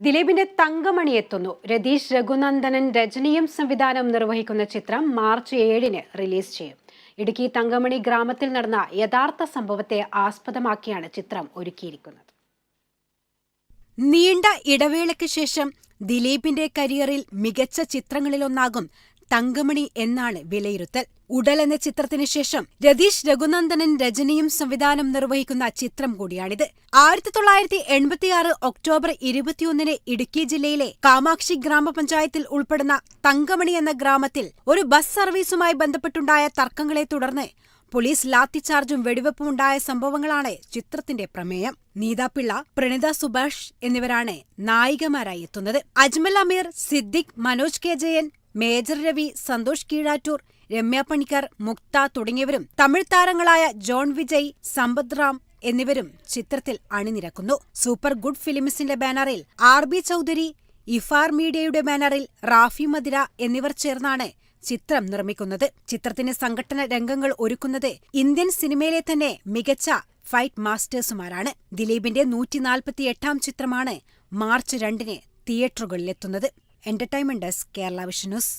ദിലീപിന്റെ തങ്കമണി എത്തുന്നു. രതീഷ് രഘുനന്ദനൻ രജനിയും സംവിധാനം നിർവഹിക്കുന്ന ചിത്രം മാർച്ച് ഏഴിന് റിലീസ് ചെയ്യും. ഇടുക്കി തങ്കമണി ഗ്രാമത്തിൽ നടന്ന യഥാർത്ഥ സംഭവത്തെ ആസ്പദമാക്കിയാണ് ചിത്രം ഒരുക്കിയിരിക്കുന്നത്. നീണ്ട ഇടവേളയ്ക്ക് ശേഷം ദിലീപിന്റെ കരിയറിൽ മികച്ച ചിത്രങ്ങളിലൊന്നാകും തങ്കമണി എന്നാണ് വിലയിരുത്തൽ. ഉടൽ എന്ന ചിത്രത്തിന് ശേഷം രതീഷ് രഘുനന്ദനൻ രജനിയും സംവിധാനം നിർവഹിക്കുന്ന ചിത്രം കൂടിയാണിത്. ആയിരത്തി തൊള്ളായിരത്തി എൺപത്തിയാറ് ഒക്ടോബർ ഇരുപത്തിയൊന്നിന് ഇടുക്കി ജില്ലയിലെ കാമാക്ഷി ഗ്രാമപഞ്ചായത്തിൽ ഉൾപ്പെടുന്ന തങ്കമണി എന്ന ഗ്രാമത്തിൽ ഒരു ബസ് സർവീസുമായി ബന്ധപ്പെട്ടുണ്ടായ തർക്കങ്ങളെ തുടർന്ന് പോലീസ് ലാത്തിച്ചാർജും വെടിവെപ്പും ഉണ്ടായ സംഭവങ്ങളാണ് ചിത്രത്തിന്റെ പ്രമേയം. നീതാപിള്ള പ്രണിത സുഭാഷ് എന്നിവരാണ് നായികമാരായി എത്തുന്നത്. അജ്മൽ അമീർ സിദ്ദിഖ് മനോജ് കെ ജയൻ മേജർ രവി സന്തോഷ് കീഴാറ്റൂർ രമ്യ പണിക്കർ മുക്ത തുടങ്ങിയവരും തമിഴ് താരങ്ങളായ ജോൺ വിജയ് സമ്പത് റാം എന്നിവരും ചിത്രത്തിൽ അണിനിരക്കുന്നു. സൂപ്പർ ഗുഡ് ഫിലിംസിന്റെ ബാനറിൽ ആർ ബി ചൗധരി ഇഫാർ മീഡിയയുടെ ബാനറിൽ റാഫി മദിര എന്നിവർ ചേർന്നാണ് ചിത്രം നിർമ്മിക്കുന്നത്. ചിത്രത്തിന് സംഘടന രംഗങ്ങൾ ഒരുക്കുന്നത് ഇന്ത്യൻ സിനിമയിലെ തന്നെ മികച്ച ഫൈറ്റ് മാസ്റ്റേഴ്സുമാരാണ്. ദിലീപിന്റെ നൂറ്റിനാൽപ്പത്തിയെട്ടാം ചിത്രമാണ് മാർച്ച് രണ്ടിന് തിയേറ്ററുകളിലെത്തുന്നത്. Entertainment desk Kerala vision news